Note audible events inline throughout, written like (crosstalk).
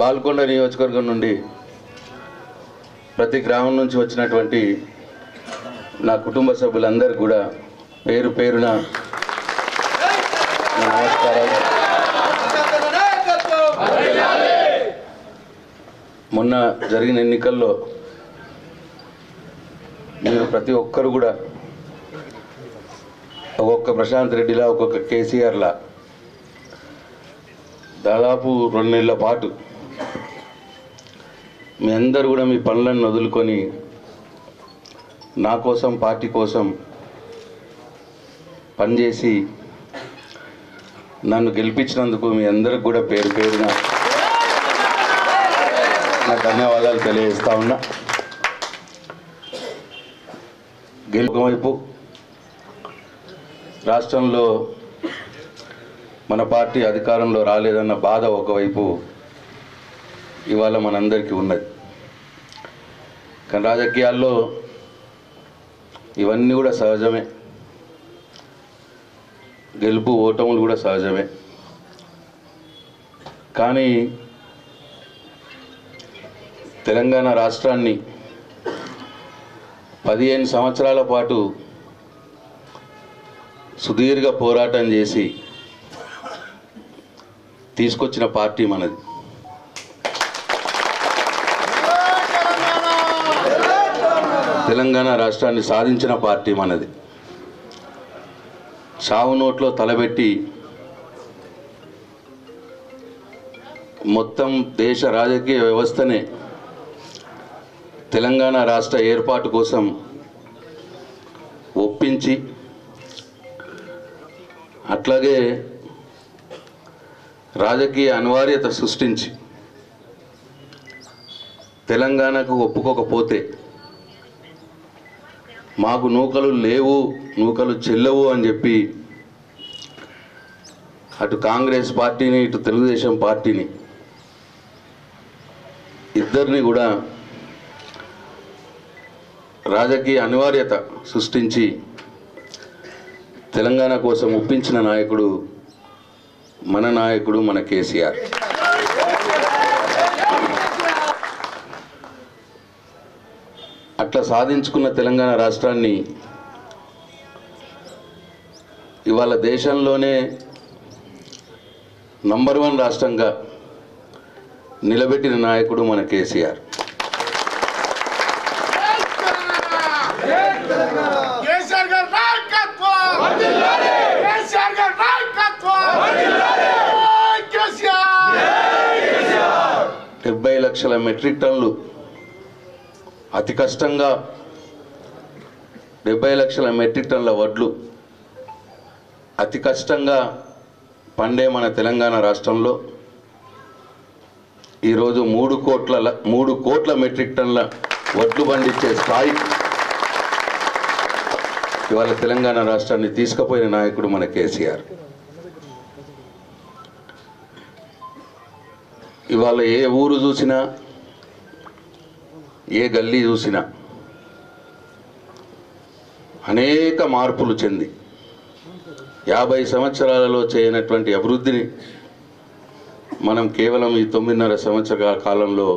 బాల్కొండ నియోజకవర్గం నుండి ప్రతి గ్రామం నుంచి వచ్చినటువంటి నా కుటుంబ సభ్యులందరూ కూడా పేరు పేరున నా నమస్కారాలు. మొన్న జరిగిన ఎన్నికల్లో మీరు ప్రతి ఒక్కరు కూడా ఒక్కొక్క ప్రశాంత్ రెడ్డిలా ఒక్కొక్క కేసీఆర్లా దాదాపు రెండు నెలల పాటు మీ అందరు కూడా మీ పనులను వదులుకొని నా కోసం పార్టీ కోసం పనిచేసి నన్ను గెలిపించినందుకు మీ అందరికి కూడా పేరు పేరున నా ధన్యవాదాలు తెలియజేస్తా ఉన్నా. గెలుపువైపు రాష్ట్రంలో మన పార్టీ అధికారంలో రాలేదన్న బాధ ఒకవైపు ఇవాళ మనందరికీ ఉన్నది. కానీ రాజకీయాల్లో ఇవన్నీ కూడా సహజమే. గెలుపు ఓటములు కూడా సహజమే. కానీ తెలంగాణ రాష్ట్రాన్ని పదిహేను సంవత్సరాల పాటు సుదీర్ఘ పోరాటం చేసి తీసుకొచ్చిన పార్టీ మనది. తెలంగాణ రాష్ట్రాన్ని సాధించిన పార్టీ మనది. చావు నోట్లో తలబెట్టి మొత్తం దేశ రాజకీయ వ్యవస్థనే తెలంగాణ రాష్ట్ర ఏర్పాటు కోసం ఒప్పించి అట్లాగే రాజకీయ అనివార్యత సృష్టించి తెలంగాణకు ఒప్పుకోకపోతే మాకు నూకలు లేవు నూకలు చెల్లవు అని చెప్పి అటు కాంగ్రెస్ పార్టీని ఇటు తెలుగుదేశం పార్టీని ఇద్దరిని కూడా రాజకీయ అనివార్యత సృష్టించి తెలంగాణ కోసం ఒప్పించిన నాయకుడు మన నాయకుడు మన కేసీఆర్. అట్లా సాధించుకున్న తెలంగాణ రాష్ట్రాన్ని ఇవాళ దేశంలోనే నంబర్ వన్ రాష్ట్రంగా నిలబెట్టిన నాయకుడు మన కేసీఆర్. డెబ్బై లక్షల మెట్రిక్ టన్నులు అతి కష్టంగా డెబ్బై లక్షల మెట్రిక్ టన్ల వడ్లు అతి కష్టంగా పండే మన తెలంగాణ రాష్ట్రంలో ఈరోజు మూడు కోట్ల మూడు కోట్ల మెట్రిక్ టన్ల వడ్లు పండించే స్థాయి ఇవాళ తెలంగాణ రాష్ట్రాన్ని తీసుకుపోయిన నాయకుడు మన కేసీఆర్. ఇవాళ ఏ ఊరు చూసినా ఏ గల్లీ చూసినా అనేక మార్పులు చెంది యాభై సంవత్సరాలలో చేయనటువంటి అభివృద్ధిని మనం కేవలం ఈ తొమ్మిదిన్నర సంవత్సరాల కాలంలో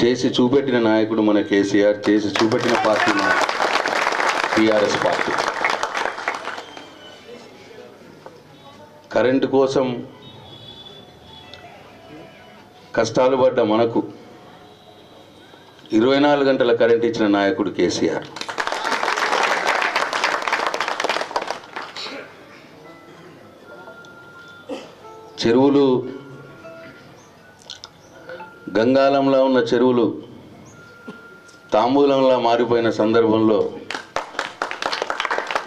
చేసి చూపెట్టిన నాయకుడు మన కేసీఆర్ చేసి చూపెట్టిన పార్టీ మన టీఆర్ఎస్ పార్టీ. కరెంటు కోసం కష్టాలు పడ్డ మనకు ఇరవై నాలుగు గంటల కరెంట్ ఇచ్చిన నాయకుడు కేసీఆర్. చెరువులు గంగాలంలో ఉన్న చెరువులు తాంబూలంలా మారిపోయిన సందర్భంలో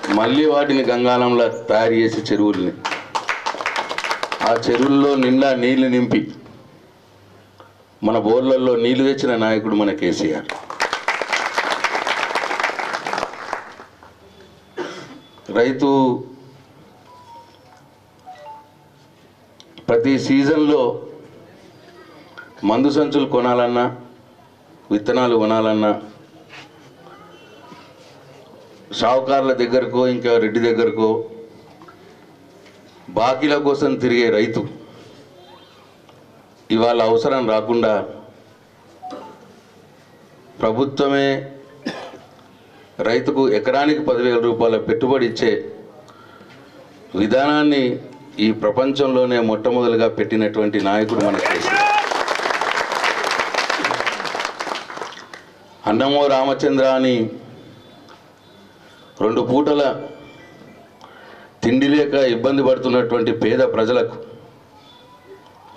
మళ్ళీ వాటిని గంగాలంలా తయారు చేసి చెరువుల్ని. ఆ చెరువుల్లో నిండా నీళ్ళు నింపి మన బోర్లలో నీళ్ళు తెచ్చిన నాయకుడు మన కేసీఆర్. రైతు ప్రతి సీజన్లో మందు సంచులు కొనాలన్నా విత్తనాలు కొనాలన్నా షావుకారుల దగ్గరకో ఇంకా రెడ్డి దగ్గరకో బాకీల కోసం తిరిగే రైతు ఇవాళ అవసరం రాకుండా ప్రభుత్వమే రైతుకు ఎకరానికి పదివేల రూపాయల పెట్టుబడి ఇచ్చే విధానాన్ని ఈ ప్రపంచంలోనే మొట్టమొదలుగా పెట్టినటువంటి నాయకుడు మన అన్నమో రామచంద్ర అని రెండు పూటల తిండి లేక ఇబ్బంది పడుతున్నటువంటి పేద ప్రజలకు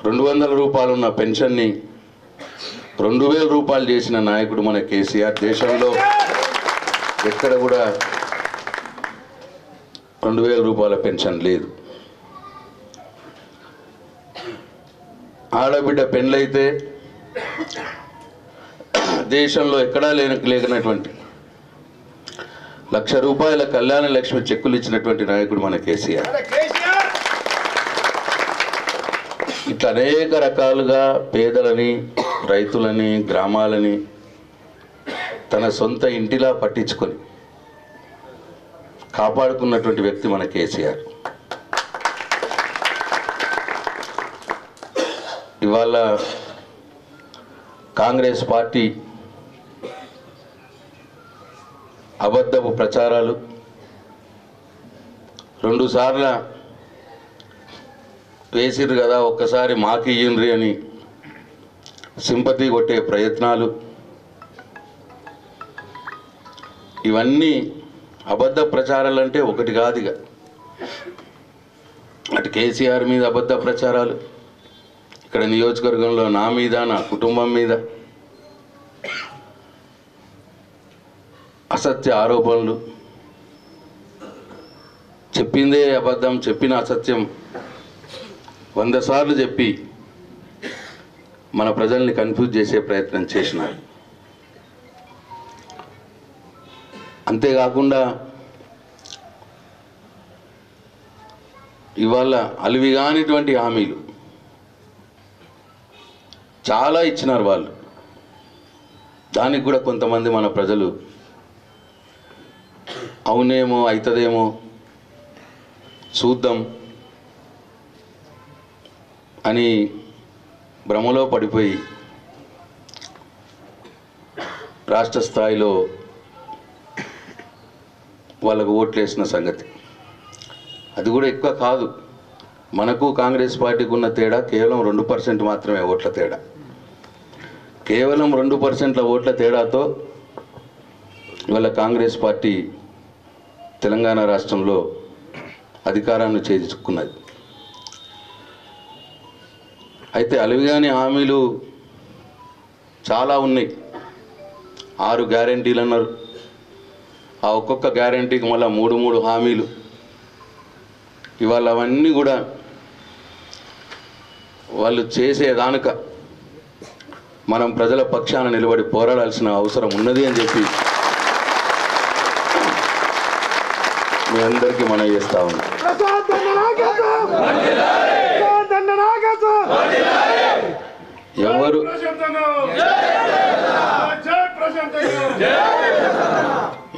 రెండు వందల రూపాయలు ఉన్న పెన్షన్ని రెండు వేల రూపాయలు చేసిన నాయకుడు మన కేసీఆర్. దేశంలో ఎక్కడ కూడా రెండు వేల రూపాయల పెన్షన్ లేదు. ఆడబిడ్డ పెళ్ళైతే దేశంలో ఎక్కడా లేన లేనటువంటి లక్ష రూపాయల కళ్యాణ లక్ష్మి చెక్కులు ఇచ్చినటువంటి నాయకుడు మన కేసీఆర్ అరే కేసీఆర్ ఇట్లా అనేక రకాలుగా పేదలని రైతులని గ్రామాలని తన సొంత ఇంటిలా పట్టించుకొని కాపాడుకున్నటువంటి వ్యక్తి మన కేసీఆర్. ఇవాళ కాంగ్రెస్ పార్టీ అబద్ధపు ప్రచారాలు రెండుసార్ల వేసిర్రు కదా ఒక్కసారి మాకు ఇయ్యండ్రి అని సింపతి కొట్టే ప్రయత్నాలు. ఇవన్నీ అబద్ధ ప్రచారాలు అంటే ఒకటి కాదుగా అటు కేసీఆర్ మీద అబద్ధ ప్రచారాలు ఇక్కడ నియోజకవర్గంలో నా మీద నా కుటుంబం మీద అసత్య ఆరోపణలు. చెప్పిందే అబద్ధం చెప్పిన అసత్యం. వంద సార్లు చెప్పి మన ప్రజల్ని కన్ఫ్యూజ్ చేసే ప్రయత్నం చేసినారు అంతేకాకుండా ఇవాళ అలివిగానిటువంటి హామీలు చాలా ఇచ్చినారు వాళ్ళు. దానికి కూడా కొంతమంది మన ప్రజలు అవునేమో అవుతుందేమో చూద్దాం. అని భ్రమలో పడిపోయి రాష్ట్ర స్థాయిలో వాళ్ళకు ఓట్లేసిన సంగతి. అది కూడా ఎక్కువ కాదు. మనకు కాంగ్రెస్ పార్టీకి ఉన్న తేడా కేవలం రెండు పర్సెంట్ మాత్రమే ఓట్ల తేడా. కేవలం రెండు పర్సెంట్ల ఓట్ల తేడాతో ఇవాళ కాంగ్రెస్ పార్టీ తెలంగాణ రాష్ట్రంలో అధికారాన్ని చేజిక్కున్నది. అయితే అలవిగాని హామీలు చాలా ఉన్నాయి. ఆరు గ్యారంటీలు అన్నారు. ఆ ఒక్కొక్క గ్యారంటీకి మళ్ళీ మూడు మూడు హామీలు. ఇవాళ అవన్నీ కూడా వాళ్ళు చేసేదానుక మనం ప్రజల పక్షాన నిలబడి పోరాడాల్సిన అవసరం ఉన్నది అని చెప్పి మీ అందరికీ మనం చేస్తా ఉన్నాం. ఎవరు?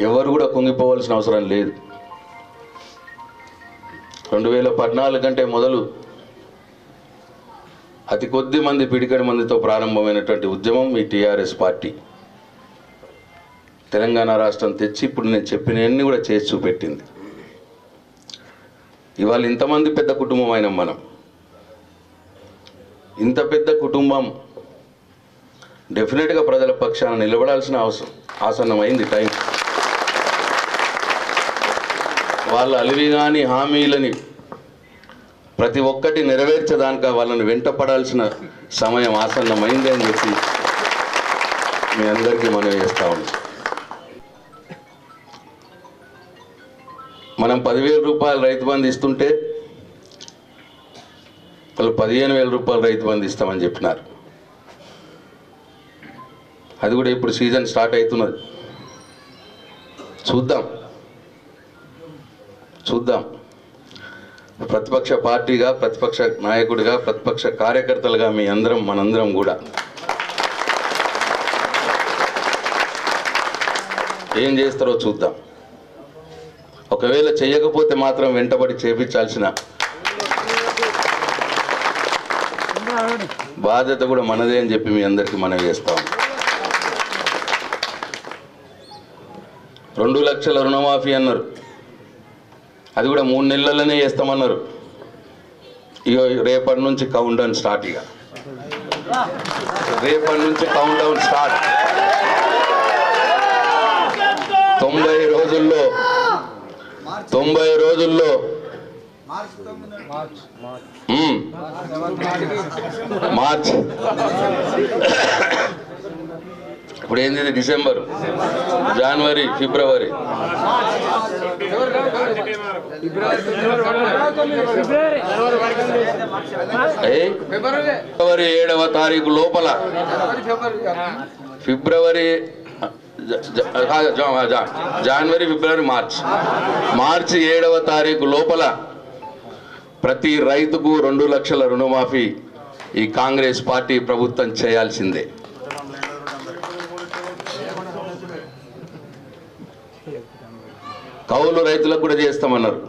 ఎవరు కూడా కుంగిపోవాల్సిన అవసరం లేదు. రెండు వేల పద్నాలుగు కంటే మొదలు అతి కొద్ది మంది పిడికడి మందితో ప్రారంభమైనటువంటి ఉద్యమం ఈ టీఆర్ఎస్ పార్టీ. తెలంగాణ రాష్ట్రం తెచ్చి ఇప్పుడు నేను చెప్పినవన్నీ కూడా చేసి చూపెట్టింది. ఇవాళ ఇంతమంది పెద్ద కుటుంబం అయిన మనం. ఇంత పెద్ద కుటుంబం డెఫినెట్గా ప్రజల పక్షాన నిలబడాల్సిన అవసరం ఆసన్నమైంది. టైం. వాళ్ళ అలివి కాని హామీలని ప్రతి ఒక్కటి నెరవేర్చదానిక వాళ్ళని వెంటపడాల్సిన సమయం ఆసన్నమైంది అని చెప్పి మీ అందరికీ మనం చేస్తా ఉన్నాం. మనం పదివేల రూపాయలు రైతు బంధు ఇస్తుంటే వాళ్ళు పదిహేను వేల రూపాయలు రైతు బంధు ఇస్తామని చెప్పినారు. అది కూడా ఇప్పుడు సీజన్ స్టార్ట్ అవుతున్నది. చూద్దాం. చూద్దాం. ప్రతిపక్ష పార్టీగా ప్రతిపక్ష నాయకుడిగా ప్రతిపక్ష కార్యకర్తలుగా మీ అందరం మనందరం కూడా. ఏం చేస్తారో చూద్దాం. ఒకవేళ చేయకపోతే మాత్రం వెంటబడి చేపించాల్సిన బాధ్యత కూడా మనదే అని చెప్పి మీ అందరికీ మనం చేస్తాం రెండు లక్షల రుణమాఫీ అన్నారు. అది కూడా మూడు నెలలనే చేస్తామన్నారు. ఇక రేపటి నుంచి కౌంట్ డౌన్ స్టార్ట్ ఇక రేపటి నుంచి కౌంట్ డౌన్ స్టార్ట్ తొంభై రోజుల్లో తొంభై రోజుల్లో మార్చ్ ఇప్పుడు ఏంది? డిసెంబర్. జనవరి ఫిబ్రవరి. ఫిబ్రవరి ఏడవ తారీఖు లోపల. ఫిబ్రవరి జనవరి ఫిబ్రవరి మార్చ్. మార్చి ఏడవ తారీఖు లోపల. ప్రతి రైతుకు రెండు లక్షల రుణమాఫీ ఈ కాంగ్రెస్ పార్టీ ప్రభుత్వం చేయాల్సిందే. కౌలు రైతులకు కూడా చేస్తామన్నారు.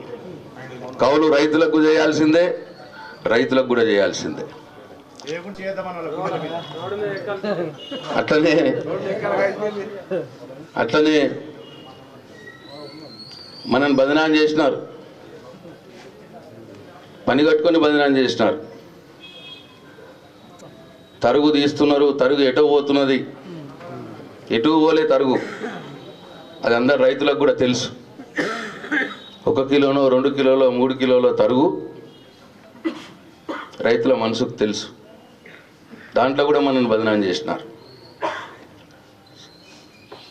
కౌలు రైతులకు చేయాల్సిందే రైతులకు కూడా చేయాల్సిందే. అట్లనే అట్లనే మనల్ని బదనాం చేసినారు. పని కట్టుకొని బదనాం చేసినారు తరుగు తీస్తున్నారు తరుగు ఎటో పోతున్నది? ఎటు పోలే తరుగు. అది అందరు రైతులకు కూడా తెలుసు. ఒక కిలోనో రెండు కిలోలో మూడు కిలోలో తరుగు రైతుల మనసుకు తెలుసు. దాంట్లో కూడా మనల్ని బదనాం చేసినారు.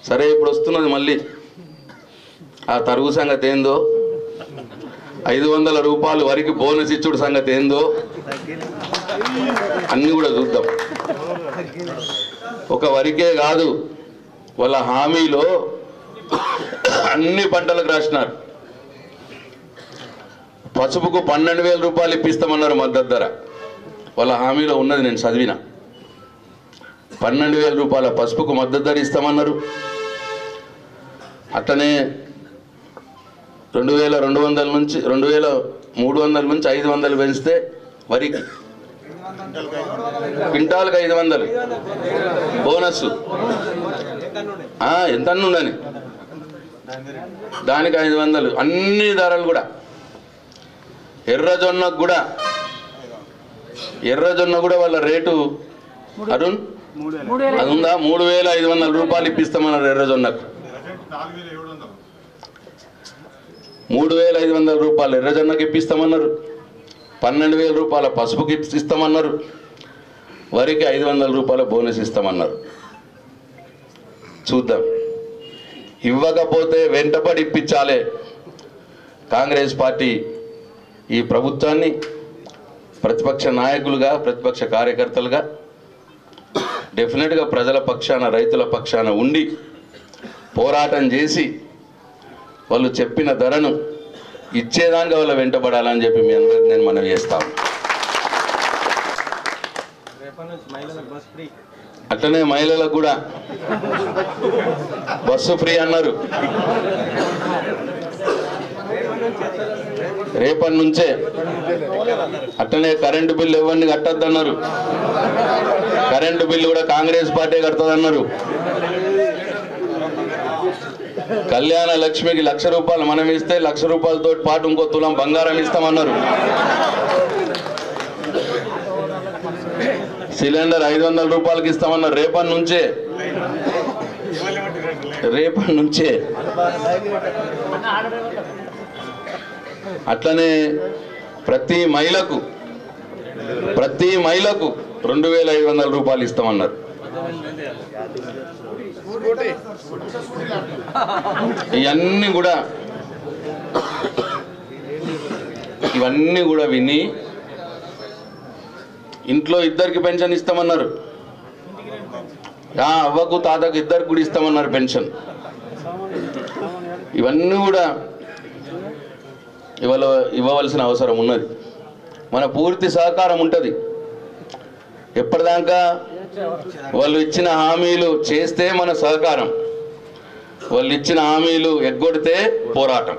సరే ఇప్పుడు వస్తున్నది మళ్ళీ. ఆ తరుగు సంగతి ఏందో ఐదు వందల రూపాయలు వరకు బోనస్ ఇచ్చుడు సంగతి ఏందో అన్నీ కూడా చూద్దాం. ఒక వరికే కాదు వాళ్ళ హామీలో అన్ని పంటలకు రాసినారు. పసుపుకు పన్నెండు వేల రూపాయలు ఇప్పిస్తామన్నారు మద్దతు ధర వాళ్ళ హామీలో ఉన్నది నేను చదివిన. పన్నెండు వేల రూపాయల పసుపుకు మద్దతు ధర ఇస్తామన్నారు. అట్లనే రెండు వేల రెండు వందల నుంచి రెండు వేల మూడు వందల నుంచి ఐదు వందలు పెంచితే వరికి క్వింటాల్కి ఐదు వందలు. బోనస్ ఎంత ఉండని దానికి ఐదు వందలు. అన్ని ధరలు కూడా. ఎర్రజొన్నకు కూడా. ఎర్రజొన్న కూడా వాళ్ళ రేటు. అరుణ్ అది ఉందా? మూడు వేల ఐదు వందల రూపాయలు ఇప్పిస్తామన్నారు ఎర్రజొన్నకు మూడు వేల ఐదు వందల రూపాయలు ఎర్రజొన్నకి ఇప్పిస్తామన్నారు. పన్నెండు వేల రూపాయల పసుపుకి ఇస్తామన్నారు. వరికి ఐదు వందల రూపాయల బోనస్ ఇస్తామన్నారు. చూద్దాం. ఇవ్వకపోతే వెంటపడి ఇప్పించాలే. కాంగ్రెస్ పార్టీ ఈ ప్రభుత్వాన్ని ప్రతిపక్ష నాయకులుగా ప్రతిపక్ష కార్యకర్తలుగా డెఫినెట్గా ప్రజల పక్షాన రైతుల పక్షాన ఉండి పోరాటం చేసి వాళ్ళు చెప్పిన ధరను ఇచ్చేదానికి వాళ్ళ వెంటబడాలని చెప్పి మీ అందరికి నేను మనవి చేస్తాను అట్లనే మహిళలకు కూడా బస్సు ఫ్రీ అన్నారు. రేపటి నుంచే అట్లనే కరెంటు బిల్లు ఎవరిని కట్టద్దన్నారు. కరెంటు బిల్లు కూడా కాంగ్రెస్ పార్టీ కడుతుందన్నారు. కళ్యాణ లక్ష్మికి లక్ష రూపాయలు మనం ఇస్తే లక్ష రూపాయలతో పాటు ఇంకో తులం బంగారం ఇస్తామన్నారు. సిలిండర్ ఐదు వందల రూపాయలకి ఇస్తామన్నారు. రేపటి నుంచే. రేపటి నుంచే. అట్లనే ప్రతి మహిళకు ప్రతి మహిళకు రెండు వేల ఐదు వందల రూపాయలు ఇస్తామన్నారు. (laughs) ఇవన్నీ కూడా ఇవన్నీ కూడా విని ఇంట్లో ఇద్దరికి పెన్షన్ ఇస్తామన్నారు. ఆ, అవ్వకు తాతకు ఇద్దరికి కూడా ఇస్తామన్నారు పెన్షన్. ఇవన్నీ కూడా ఇవాళ ఇవ్వవలసిన అవసరం ఉన్నది. మన పూర్తి సహకారం ఉంటుంది. ఎప్పటిదాకా వాళ్ళు ఇచ్చిన హామీలు చేస్తే మన సహకారం. వాళ్ళు ఇచ్చిన హామీలు ఎగ్గొడితే పోరాటం.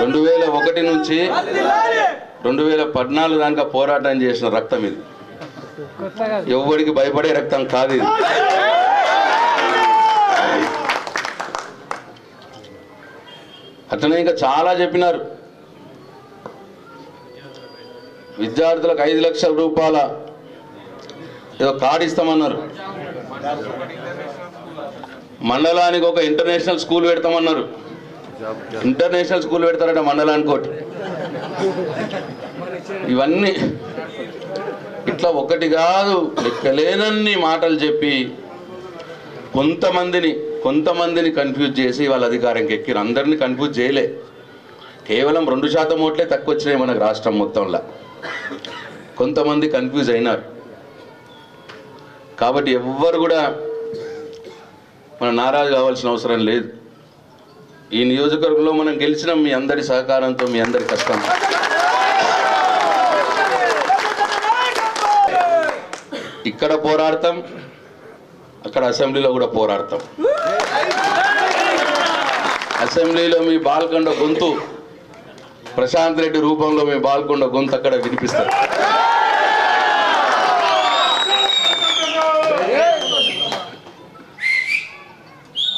రెండు వేల ఒకటి నుంచి రెండు వేల పద్నాలుగు దాకా పోరాటం చేసిన రక్తం ఇది. ఎవరికి భయపడే రక్తం కాదు ఇది. అట్లనే ఇంకా చాలా చెప్పినారు. విద్యార్థులకు ఐదు లక్షల రూపాయల ఏదో కార్డు ఇస్తామన్నారు. మండలానికి ఒక ఇంటర్నేషనల్ స్కూల్ పెడతామన్నారు. ఇంటర్నేషనల్ స్కూల్ పెడతారట మండలానికి ఒకటి. ఇవన్నీ ఇట్లా ఒకటి కాదు లెక్కలేనన్ని మాటలు చెప్పి కొంతమందిని కొంతమందిని కన్ఫ్యూజ్ చేసి వాళ్ళ అధికారంకి ఎక్కిరు. అందరిని కన్ఫ్యూజ్ చేయలే. కేవలం రెండు శాతం ఓట్లే తక్కువ వచ్చినాయి మనకు రాష్ట్రం మొత్తంలో. కొంతమంది కన్ఫ్యూజ్ అయినారు. కాబట్టి ఎవ్వరు కూడా మన నారాజు కావాల్సిన అవసరం లేదు. ఈ నియోజకవర్గంలో మనం గెలిచిన మీ అందరి సహకారంతో మీ అందరి కష్టం. ఇక్కడ పోరాడతాం. అక్కడ అసెంబ్లీలో కూడా పోరాడతాం. అసెంబ్లీలో మీ బాల్కొండ గొంతు ప్రశాంత్ రెడ్డి రూపంలో మీ బాల్కొండ గొంతు అక్కడ వినిపిస్తారు.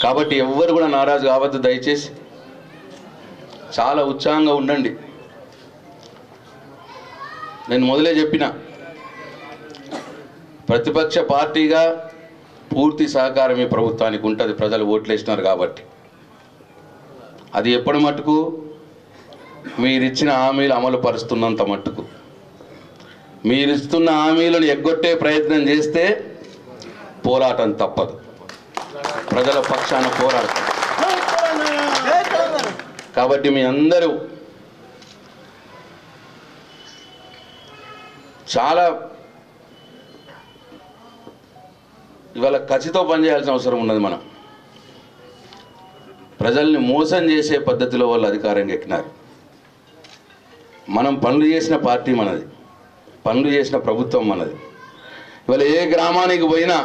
కాబట్టి ఎవ్వరు కూడా నారాజు కావద్దు దయచేసి. చాలా ఉత్సాహంగా ఉండండి. నేను మొదలే చెప్పిన. ప్రతిపక్ష పార్టీగా పూర్తి సహకారం ఈ ప్రభుత్వానికి ఉంటుంది. ప్రజలు ఓట్లేసినారు కాబట్టి. అది ఎప్పటి మటుకు? మీరిచ్చిన హామీలు అమలు పరుస్తున్నంత మట్టుకు. మీరిస్తున్న హామీలను ఎగ్గొట్టే ప్రయత్నం చేస్తే పోరాటం తప్పదు. ప్రజల పక్షాన పోరాడతాం. కాబట్టి మీ అందరూ చాలా ఇవాళ కసితో పనిచేయాల్సిన అవసరం ఉన్నది మనం. ప్రజల్ని మోసం చేసే పద్ధతిలో వాళ్ళు అధికారంగా ఎక్కినారు. మనం పనులు చేసిన పార్టీ మనది. పనులు చేసిన ప్రభుత్వం మనది. ఇవాళ ఏ గ్రామానికి పోయినా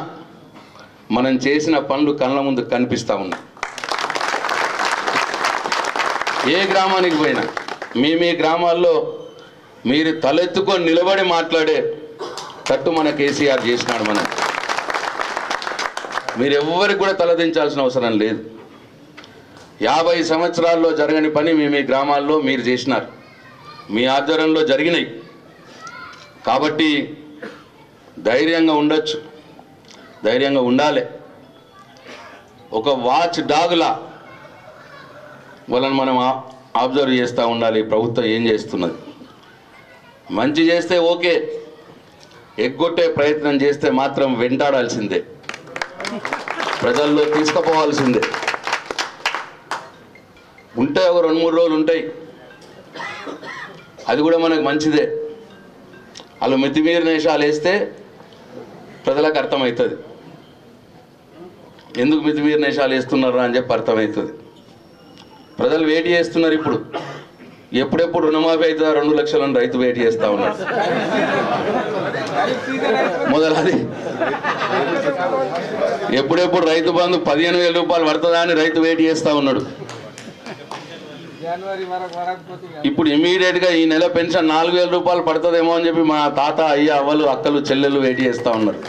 మనం చేసిన పనులు కళ్ళ ముందు కనిపిస్తూ ఉన్నాయి. ఏ గ్రామానికి పోయినా మీ మీ గ్రామాల్లో మీరు తలెత్తుకొని నిలబడి మాట్లాడే తట్టు మన కేసీఆర్ చేసినాడు మనం. మీరు ఎవ్వరికి కూడా తలదించాల్సిన అవసరం లేదు. యాభై సంవత్సరాల్లో జరగని పని మీ మీ గ్రామాల్లో మీరు చేసినారు. మీ ఆధ్వర్యంలో జరిగినాయి. కాబట్టి ధైర్యంగా ఉండొచ్చు. ధైర్యంగా ఉండాలి. ఒక వాచ్ డాగులా వాళ్ళని మనం అబ్జర్వ్ చేస్తూ ఉండాలి. ప్రభుత్వం ఏం చేస్తున్నది? మంచి చేస్తే ఓకే. ఎగ్గొట్టే ప్రయత్నం చేస్తే మాత్రం వెంటాడాల్సిందే. ప్రజల్లో తీసుకుపోవాల్సిందే. ఉంటాయి ఒక రెండు మూడు రోజులు ఉంటాయి. అది కూడా మనకు మంచిదే. వాళ్ళు మితిమీరిన వేషాలు వేస్తే ప్రజలకు అర్థమవుతుంది. ఎందుకు మితిమీరిన వేషాలు వేస్తున్నారు అని చెప్పి అర్థమవుతుంది. ప్రజలు వేటి చేస్తున్నారు ఇప్పుడు. ఎప్పుడెప్పుడు రుణమాఫీ అవుతుందా రెండు లక్షలను రైతు వెయిట్ చేస్తా ఉన్నాడు. మొదలు అది ఎప్పుడెప్పుడు రైతు బంధు పదిహేను వేల రూపాయలు పడుతుందా అని రైతు వెయిట్ చేస్తా ఉన్నాడు. ఇప్పుడు ఇమీడియట్గా ఈ నెల పెన్షన్ నాలుగు వేల రూపాయలు పడుతుందేమో అని చెప్పి మా తాత అయ్య అవ్వలు అక్కలు చెల్లెలు వెయిట్ చేస్తా ఉన్నారు.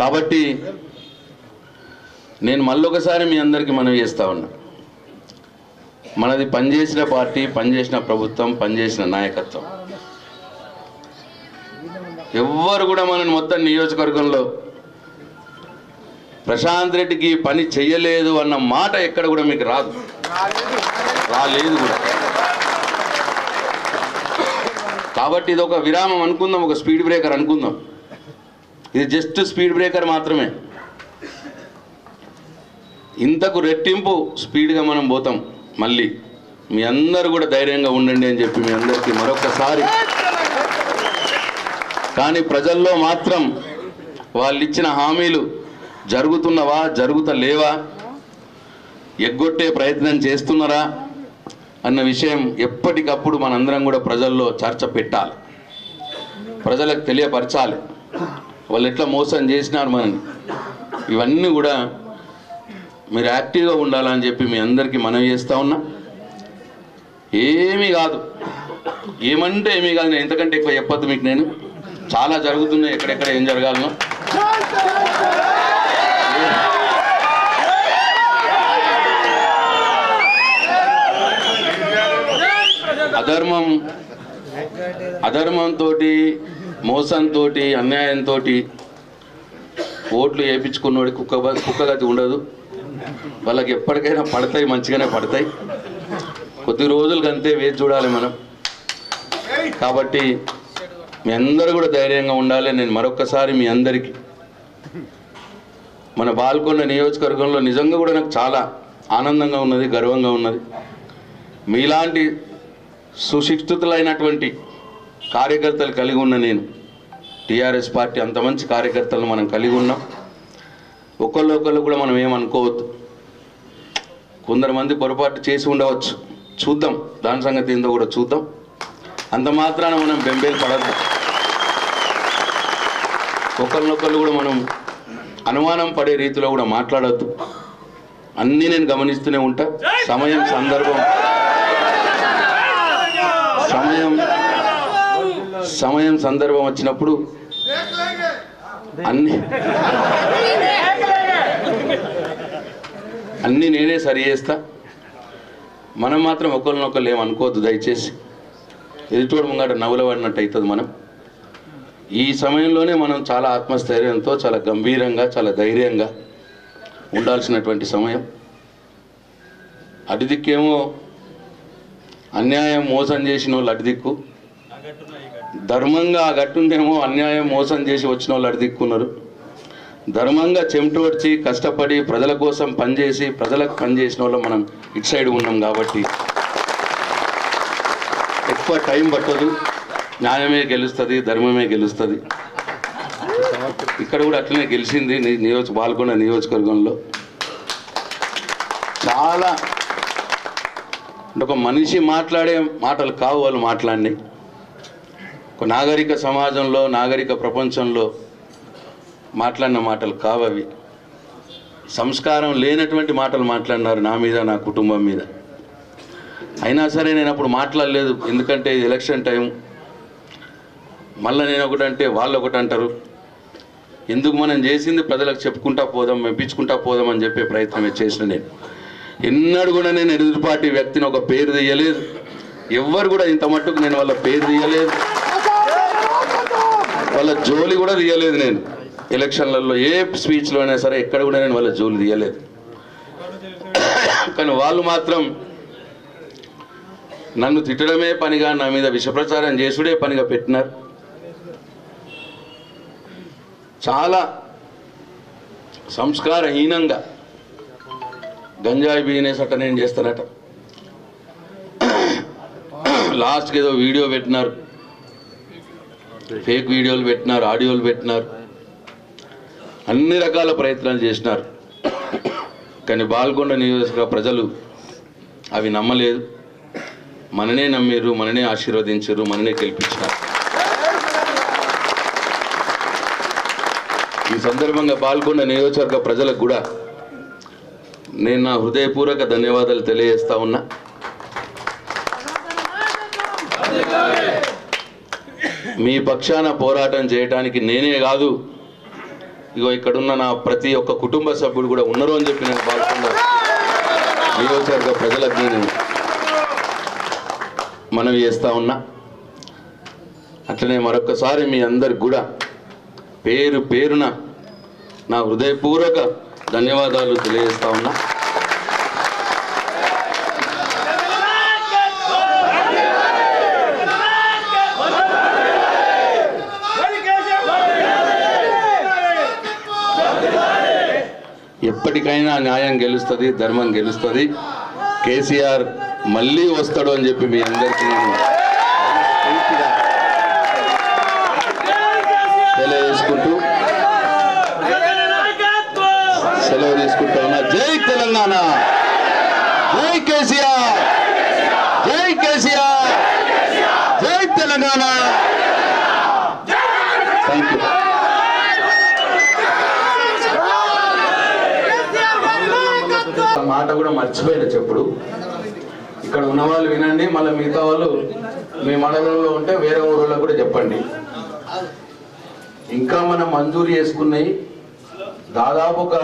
కాబట్టి నేను మళ్ళొకసారి మీ అందరికీ మనవి చేస్తా ఉన్నా. మనది పనిచేసిన పార్టీ పనిచేసిన ప్రభుత్వం పనిచేసిన నాయకత్వం. ఎవ్వరు కూడా మన మొత్తం నియోజకవర్గంలో ప్రశాంత్ రెడ్డికి పని చెయ్యలేదు అన్న మాట ఎక్కడ కూడా మీకు రాదు. రాలేదు కూడా. కాబట్టి ఇది ఒక విరామం అనుకుందాం ఒక స్పీడ్ బ్రేకర్ అనుకుందాం. ఇది జస్ట్ స్పీడ్ బ్రేకర్ మాత్రమే. ఇంతకు రెట్టింపు స్పీడ్గా మనం పోతాం. మళ్ళీ మీ అందరు కూడా ధైర్యంగా ఉండండి అని చెప్పి మీ అందరికీ మరొకసారి. కానీ ప్రజల్లో మాత్రం వాళ్ళు ఇచ్చిన హామీలు జరుగుతున్నవా జరుగుతలేవా ఎగ్గొట్టే ప్రయత్నం చేస్తున్నారా అన్న విషయం ఎప్పటికప్పుడు మనందరం కూడా ప్రజల్లో చర్చ పెట్టాలి. ప్రజలకు తెలియపరచాలి. వాళ్ళు ఎట్లా మోసం చేసినారు మనని ఇవన్నీ కూడా మీరు యాక్టివ్గా ఉండాలని చెప్పి మీ అందరికీ మనవి చేస్తూ ఉన్నా. ఏమీ కాదు. ఏమంటే ఏమీ కాదు నేను ఎంతకంటే ఎక్కువ చెప్పొద్దు మీకు నేను. చాలా జరుగుతున్నాయి ఎక్కడెక్కడ ఏం జరగాలను అధర్మం అధర్మంతో మోసంతో అన్యాయంతో ఓట్లు వేయించుకున్నోడి కుక్క కుక్కగతి ఉండదు. వాళ్ళకి ఎప్పటికైనా పడతాయి మంచిగానే పడతాయి. కొద్ది రోజులకి అంతే వేచి చూడాలి మనం. కాబట్టి మీ అందరూ కూడా ధైర్యంగా ఉండాలి. నేను మరొక్కసారి మీ అందరికీ మన పాల్గొన్న నియోజకవర్గంలో నిజంగా కూడా నాకు చాలా ఆనందంగా ఉన్నది గర్వంగా ఉన్నది. మీలాంటి సుశిక్షితులైనటువంటి కార్యకర్తలు కలిగి ఉన్న నేను టీఆర్ఎస్ పార్టీ అంత మంచి కార్యకర్తలను మనం కలిగి ఉన్నాం. ఒకళ్ళు ఒకళ్ళు కూడా మనం ఏమనుకోవద్దు. కొందరు మంది పొరపాటు చేసి ఉండవచ్చు. చూద్దాం దాని సంగతి ఏందో కూడా చూద్దాం. అంత మాత్రాన మనం బెంబేలు పడద్దు. ఒకరినొకళ్ళు కూడా మనం అనుమానం పడే రీతిలో కూడా మాట్లాడద్దు. అన్నీ నేను గమనిస్తూనే ఉంటా. సమయం సందర్భం. సమయం సమయం సందర్భం వచ్చినప్పుడు అన్ని అన్నీ నేనే సరి చేస్తా. మనం మాత్రం ఒకరినొకరు ఏమనుకోవద్దు దయచేసి. ఎదుటోడు ముంగట నవ్వులబడినట్టు అవుతుంది మనం. ఈ సమయంలోనే మనం చాలా ఆత్మస్థైర్యంతో చాలా గంభీరంగా చాలా ధైర్యంగా ఉండాల్సినటువంటి సమయం. అటుదిక్కేమో అన్యాయం మోసం చేసిన వాళ్ళు అటు దిక్కు. ధర్మంగా ఆ గట్టుందేమో అన్యాయం మోసం చేసి వచ్చిన వాళ్ళు అటు దిక్కున్నారు. ధర్మంగా చెమటోడ్చి కష్టపడి ప్రజల కోసం పనిచేసి ప్రజలకు పనిచేసిన వాళ్ళు మనం ఇటు సైడ్ ఉన్నాం కాబట్టి ఎక్కువ టైం పట్టదు. న్యాయమే గెలుస్తుంది ధర్మమే గెలుస్తుంది. ఇక్కడ కూడా అట్లనే గెలిచింది నియోజక పాల్గొన్న నియోజకవర్గంలో. చాలా ఒక మనిషి మాట్లాడే మాటలు కావు వాళ్ళు మాట్లాడినాయి. ఒక నాగరిక సమాజంలో నాగరిక ప్రపంచంలో మాట్లాడిన మాటలు కావవి. సంస్కారం లేనటువంటి మాటలు మాట్లాడినారు నా మీద నా కుటుంబం మీద. అయినా సరే నేను అప్పుడు మాట్లాడలేదు. ఎందుకంటే ఇది ఎలక్షన్ టైం మళ్ళీ నేను ఒకటి అంటే వాళ్ళు ఒకటి అంటారు. ఎందుకు మనం చేసింది ప్రజలకు చెప్పుకుంటా పోదాం మెప్పించుకుంటా పోదాం అని చెప్పే ప్రయత్నమే చేసిన నేను. ఎన్నడూ కూడా నేను ఎదురుపాటి వ్యక్తిని ఒక పేరు తీయలేదు. ఎవ్వరు కూడా ఇంత మట్టుకు నేను వాళ్ళ పేరు తీయలేదు. వాళ్ళ జోలి కూడా తీయలేదు నేను. ఎలక్షన్లలో ఏ స్పీచ్లో అయినా సరే ఎక్కడ కూడా నేను వాళ్ళ జోలు తీయలేదు. కానీ వాళ్ళు మాత్రం నన్ను తిట్టడమే పనిగా నా మీద విషప్రచారం చేసుడే పనిగా పెట్టినారు. చాలా సంస్కారహీనంగా గంజాయి బిజినెస్ అట్ట నేను చేస్తానట. లాస్ట్కి ఏదో వీడియో పెట్టినారు. ఫేక్ వీడియోలు పెట్టినారు ఆడియోలు పెట్టినారు. అన్ని రకాల ప్రయత్నాలు చేసినారు. కానీ బాల్కొండ నియోజక ప్రజలు అవి నమ్మలేదు. మననే నమ్మారు మననే ఆశీర్వదించారు మననే గెలిపించారు ఈ సందర్భంగా పాల్గొన్న నియోజకవర్గ ప్రజలకు కూడా నేను నా హృదయపూర్వక ధన్యవాదాలు తెలియజేస్తా ఉన్నా. మీ పక్షాన పోరాటం చేయటానికి నేనే కాదు. ఇగో ఇక్కడున్న నా ప్రతి ఒక్క కుటుంబ సభ్యుడు కూడా ఉన్నారు అని చెప్పి నేను పాల్గొన్న నియోజకవర్గ ప్రజలకు నేను మనవి చేస్తా ఉన్నా. అట్లనే మరొకసారి మీ అందరికి కూడా పేరు పేరున నా హృదయపూర్వక ధన్యవాదాలు తెలియజేస్తా ఉన్నా. ఎప్పటికైనా న్యాయం గెలుస్తుంది ధర్మం గెలుస్తుంది. కేసీఆర్ మళ్ళీ వస్తాడు అని చెప్పి మీ అందరికీ నేను తెలియజేసుకుంటూ సెలవు తీసుకుంటా ఉన్నా. జై తెలంగాణ! జై కేసీఆర్! జై కేసీఆర్! జై తెలంగాణ! మాట కూడా మర్చిపోయిన చెప్పుడు. ఇక్కడ ఉన్న వాళ్ళు వినండి మళ్ళీ మిగతా వాళ్ళు మీ మండలంలో ఉంటే వేరే ఊళ్ళో కూడా చెప్పండి. ఇంకా మనం మంజూరు చేసుకున్నాయి దాదాపు ఒక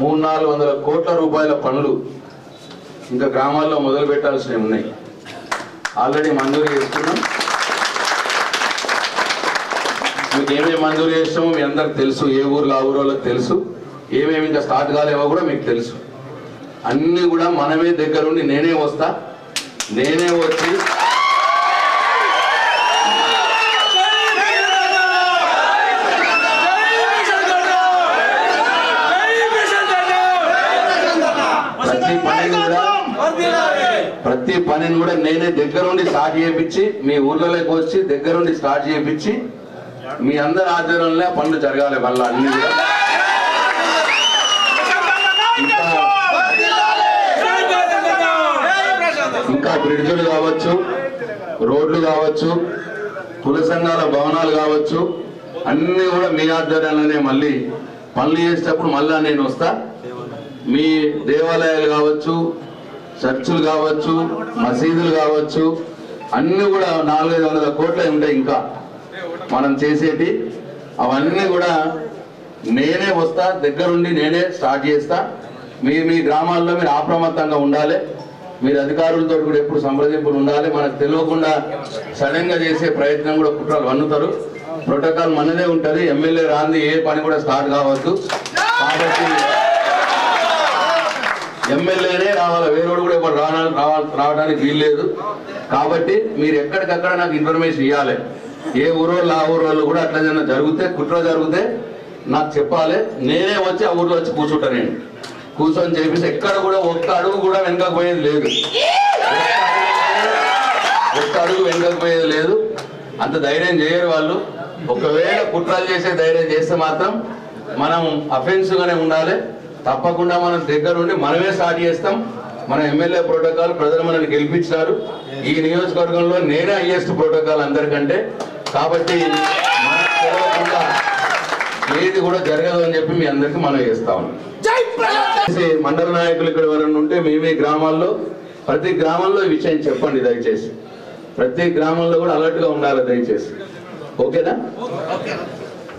మూడు నాలుగు వందల కోట్ల రూపాయల పనులు ఇంకా గ్రామాల్లో మొదలు పెట్టాల్సినవి ఉన్నాయి. ఆల్రెడీ మంజూరు చేసుకున్నాం. మీకు ఏమేమి మంజూరు చేస్తామో మీ అందరికి తెలుసు ఏ ఊర్లో ఆ ఊరోళ్ళకి తెలుసు. ఏమేమి ఇంకా స్టార్ట్ కాలేవో కూడా మీకు తెలుసు. అన్నీ కూడా మనమే దగ్గరుండి నేనే వస్తా నేనే వచ్చి. ప్రతి పనిని కూడా ప్రతి పనిని కూడా నేనే దగ్గరుండి స్టార్ట్ చేయించి మీ ఊర్లలోకి వచ్చి దగ్గరుండి స్టార్ట్ చేయించి మీ అందరి ఆధ్వర్యంలో పనులు జరగాలి మళ్ళీ అన్ని కూడా. ఇంకా బ్రిడ్జులు కావచ్చు రోడ్లు కావచ్చు కుల సంఘాల భవనాలు కావచ్చు అన్ని కూడా మీ ఆధ్వర్యంలోనే మళ్ళీ పనులు చేసేటప్పుడు మళ్ళా నేను వస్తా. మీ దేవాలయాలు కావచ్చు చర్చులు కావచ్చు మసీదులు కావచ్చు అన్ని కూడా నాలుగైదు వందల కోట్ల ఉంటాయి ఇంకా మనం చేసేటి. అవన్నీ కూడా నేనే వస్తా దగ్గరుండి నేనే స్టార్ట్ చేస్తా. మీ మీ గ్రామాల్లో మీరు అప్రమత్తంగా ఉండాలి. మీరు అధికారులతో కూడా ఎప్పుడు సంప్రదింపులు ఉండాలి. మనకు తెలియకుండా సడన్గా చేసే ప్రయత్నం కూడా కుట్రలు వన్నుతారు ప్రోటోకాల్ మనదే ఉంటది. ఎమ్మెల్యే రాంది ఏ పని కూడా స్టార్ట్ కావద్దు. కాబట్టి ఎమ్మెల్యేనే రావాలి? వేరేవాడు కూడా ఇప్పుడు రావడానికి రావాలి రావడానికి వీల్లేదు. కాబట్టి మీరు ఎక్కడికక్కడ నాకు ఇన్ఫర్మేషన్ ఇవ్వాలి ఏ ఊరోళ్ళు ఆ ఊరోళ్ళు కూడా అట్లా జరిగితే కుట్ర జరిగితే నాకు చెప్పాలి. నేనే వచ్చి ఆ ఊర్లో వచ్చి కూర్చుంటా నేను. కూర్చొని చేపిస్తే ఎక్కడ కూడా ఒక్క అడుగు కూడా వెనకకు పోయేది లేదు. ఒక్క అడుగు వెనకకు పోయేది లేదు. అంత ధైర్యం చేయరు వాళ్ళు. ఒకవేళ కుట్రలు చేసే ధైర్యం చేస్తే మాత్రం మనం అఫెన్స్ గానే ఉండాలి. తప్పకుండా మనం దగ్గరుండి మనమే స్టార్ట్ చేస్తాం. మన ఎమ్మెల్యే ప్రోటోకాల్ ప్రజలు మనల్ని గెలిపించినారు. ఈ నియోజకవర్గంలో నేనే హైయెస్ట్ ప్రోటోకాల్ అందరికంటే. కాబట్టి ఏది కూడా జరగదు అని చెప్పి మీ అందరికీ మనం చేస్తా ఉన్నాం. మండల నాయకులు ఇక్కడ ఎవరైనా ఉంటే మీ మీ గ్రామాల్లో ప్రతి గ్రామంలో ఈ విషయం చెప్పండి దయచేసి. ప్రతి గ్రామంలో కూడా అలర్ట్గా ఉండాలి దయచేసి. ఓకేనా?